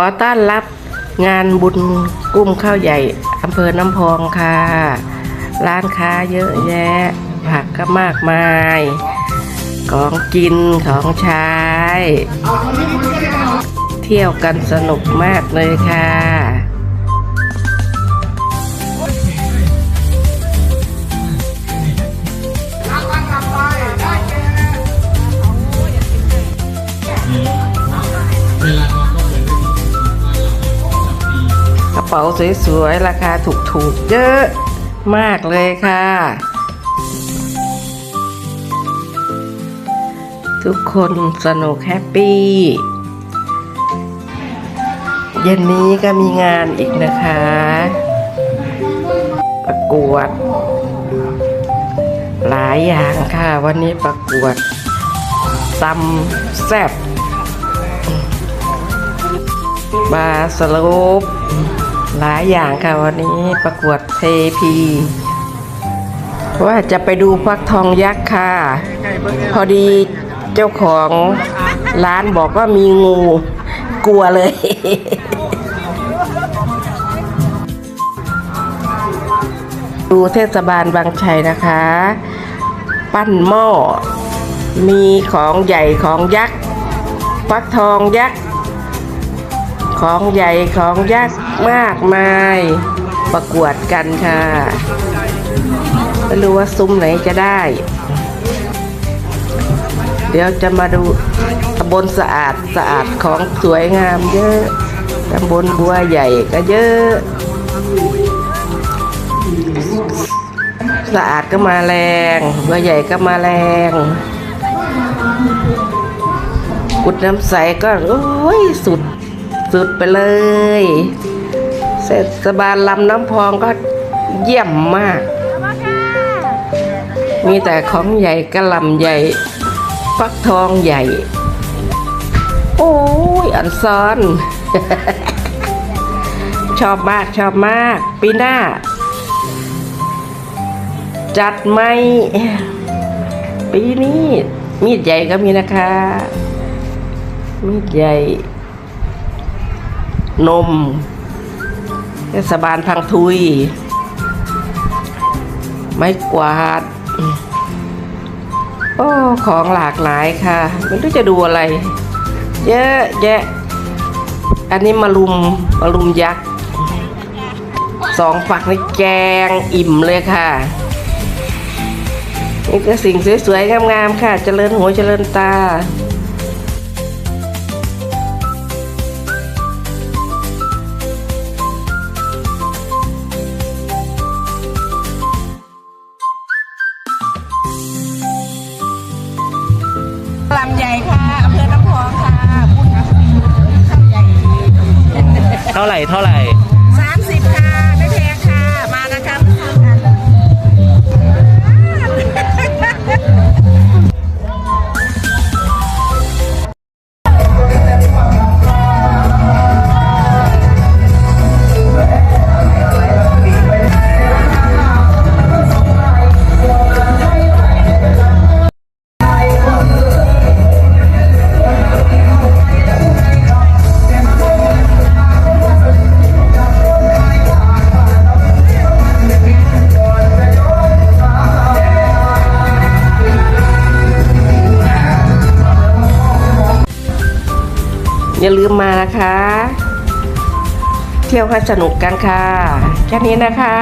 อต้อนรับงานบุญกุ้มข้าวใหญ่อำเภอน้ำพองค่ะ ร้านค้าเยอะแยะ ผักก็มากมาย ของกินของใช้ เที่ยวกันสนุกมากเลยค่ะ เป๋าสวยๆ ราคาถูกๆ เยอะมากเลยค่ะ ทุกคนสนุกแฮปปี้ เย็นนี้ก็มีงานอีกนะคะ ประกวด หลายอย่างค่ะ วันนี้ประกวดตำแซ่บบาสโลป หลายอย่างค่ะวันนี้ประกวดเทพีว่าจะไปดูฟักทองยักษ์ค่ะ พอดีเจ้าของร้านบอกว่ามีงู กลัวเลย ดูเทศบาลบางชัยนะคะ ปั้นหม้อ มีของใหญ่ของยักษ์ ฟักทองยักษ์ ของใหญ่ของยักษ์มากมายประกวดกันค่ะไม่รู้ว่าซุ้มไหนจะได้ เดี๋ยวจะมาดูตำบลสะอาดสะอาดของสวยงามเยอะตำบลบัวใหญ่ก็เยอะ สะอาดก็มาแรง บัวใหญ่ก็มาแรงกุดน้ำใสก็โอ้ยสุด สุดไปเลยเทศบาลลำน้ำพองก็เยี่ยมมาก มีแต่ของใหญ่กระหลำใหญ่ ฟักทองใหญ่ โอ้ยอันซ้อน ชอบมากชอบมาก ปีหน้า จัดไหมปีนี้มีดใหญ่ก็มีนะคะ มีดใหญ่ นมเทศบาลพังทุย ไม้กวาด โอ้ของหลากหลายค่ะไม่รู้จะดูอะไร เยอะแยะ อันนี้มารุมมารุมยักษ์สองฝักในแกงอิ่มเลยค่ะนี่ก็สิ่งสวยๆงามๆค่ะ เจริญหัวเจริญตา เท่าไหร่ อย่าลืมมานะคะ เที่ยวให้สนุกกันค่ะ แค่นี้นะคะ